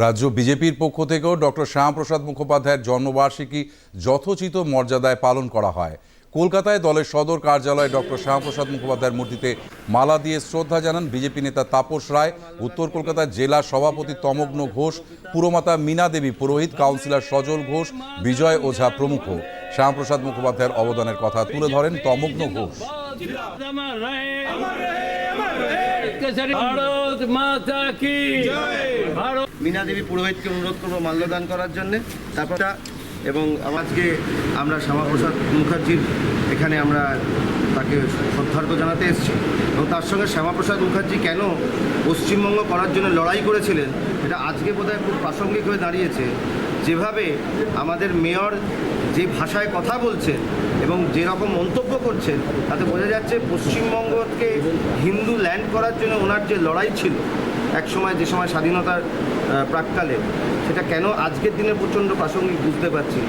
রাজ্য বিজেপির পক্ষ থেকেও ডক্টর শ্যামাপ্রসাদ মুখোপাধ্যায়ের জন্মবার্ষিকী যথোচিত মর্যাদায় পালন করা হয়। কলকাতায় দলের সদর কার্যালয়ে ডক্টর শ্যামাপ্রসাদ মুখোপাধ্যায়ের মূর্তিতে মালা দিয়ে শ্রদ্ধা জানান বিজেপি নেতা তাপস রায় উত্তর কলকাতার জেলা সভাপতি তমগ্ন ঘোষ পুরমাতা মীনা দেবী পুরোহিত কাউন্সিলর সজল ঘোষ বিজয় ওঝা প্রমুখ। শ্যামাপ্রসাদ মুখোপাধ্যায়ের অবদানের কথা তুলে ধরেন তমগ্ন ঘোষ। ভারত মাতা কি? ভারত মীনা দেবী পুরোহিতকে অনুরোধ করব মাল্যদান করার জন্যে। তারপরটা এবং আজকে আমরা শ্যামাপ্রসাদ মুখার্জির এখানে আমরা তাকে শ্রদ্ধার্ঘ জানাতে এসেছি। এবং তার সঙ্গে শ্যামাপ্রসাদ মুখার্জি কেন পশ্চিমবঙ্গ করার জন্য লড়াই করেছিলেন এটা আজকে বোধহয় খুব প্রাসঙ্গিক হয়ে দাঁড়িয়েছে। যেভাবে আমাদের মেয়র যে ভাষায় কথা বলছেন এবং যেরকম মন্তব্য করছেন, তাতে বোঝা যাচ্ছে পশ্চিমবঙ্গকে হিন্দু ল্যান্ড করার জন্য ওনার যে লড়াই ছিল এক সময় যে সময় স্বাধীনতার প্রাককালে সেটা কেন আজকের দিনে প্রচণ্ড প্রাসঙ্গিক বুঝতে পারছি